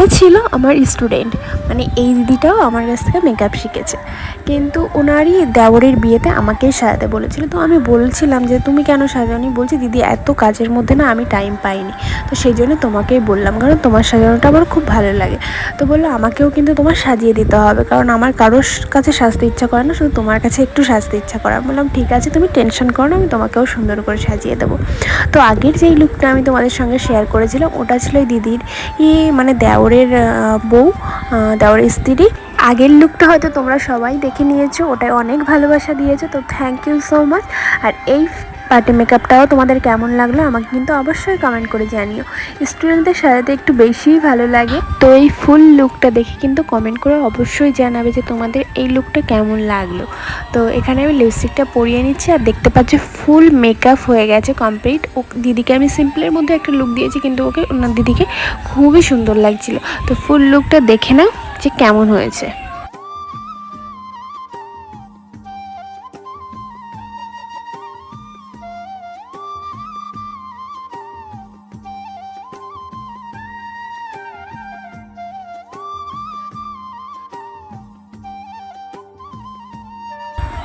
এটা ছিল আমার স্টুডেন্ট। মানে এই দিদিটাও আমার কাছ থেকে মেকআপ শিখেছে। কিন্তু ওনারই দেওরের বিয়েতে আমাকেই সাজাতে বলেছিল। তো আমি বলছিলাম যে, তুমি কেন সাজাওনি? বলছি, দিদি, এত কাজের মধ্যে না আমি টাইম পাইনি। তো সেই জন্য তোমাকেই বললাম, কারণ তোমার সাজানোটা আমার খুব ভালো লাগে। তো বলল, আমাকেও কিন্তু তোমার সাজিয়ে দিতে হবে, কারণ আমার কারোর কাছে সাজতে ইচ্ছা করে না, শুধু তোমার কাছে একটু সাজতে ইচ্ছা করে। আমি বললাম, ঠিক আছে, তুমি টেনশন করো না, আমি তোমাকেও সুন্দর করে সাজিয়ে দেবো। তো আগের যেই লুকটা আমি তোমাদের সঙ্গে শেয়ার করেছিলাম, ওটা ছিল দিদির ই মানে দেওরের বউ দেওরের স্ত্রী। আগের লুকটা হয়তো তোমরা সবাই দেখে নিয়েছো ওটাই অনেক ভালোবাসা দিয়েছ, তো থ্যাংক ইউ সো মাচ আর এই পার্টি মেকআপটাও তোমাদের কেমন লাগল আমাকে কিন্তু অবশ্যই কমেন্ট করে জানিও। স্টুডেন্টদের সাজাতে একটু বেশিই ভালো লাগে। তো এই ফুল লুকটা দেখে কিন্তু কমেন্ট করে অবশ্যই জানাবে যে তোমাদের এই লুকটা কেমন লাগল। তো এখানে আমি লিপস্টিকটা পরিয়ে নিচ্ছি আর দেখতে পাচ্ছি ফুল মেকআপ হয়ে গেছে কমপ্লিট ও দিদিকে আমি সিম্পলের মধ্যে একটা লুক দিয়েছি কিন্তু ওকে ওনার দিদিকে খুবই সুন্দর লাগছিল। তো ফুল লুকটা দেখে নাও যে কেমন হয়েছে।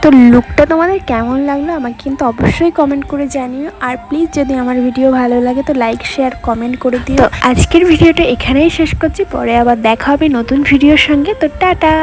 তো লুকটা তোমাদের কেমন লাগল আমাকে কিন্তু অবশ্যই কমেন্ট করে জানিও। আর প্লিজ যদি আমার ভিডিও ভালো লাগে তো লাইক শেয়ার কমেন্ট করে দিও। আজকের ভিডিওটা এখানেই শেষ করছি। পরে আবার দেখা হবে নতুন ভিডিওর সঙ্গে। তো টাটা!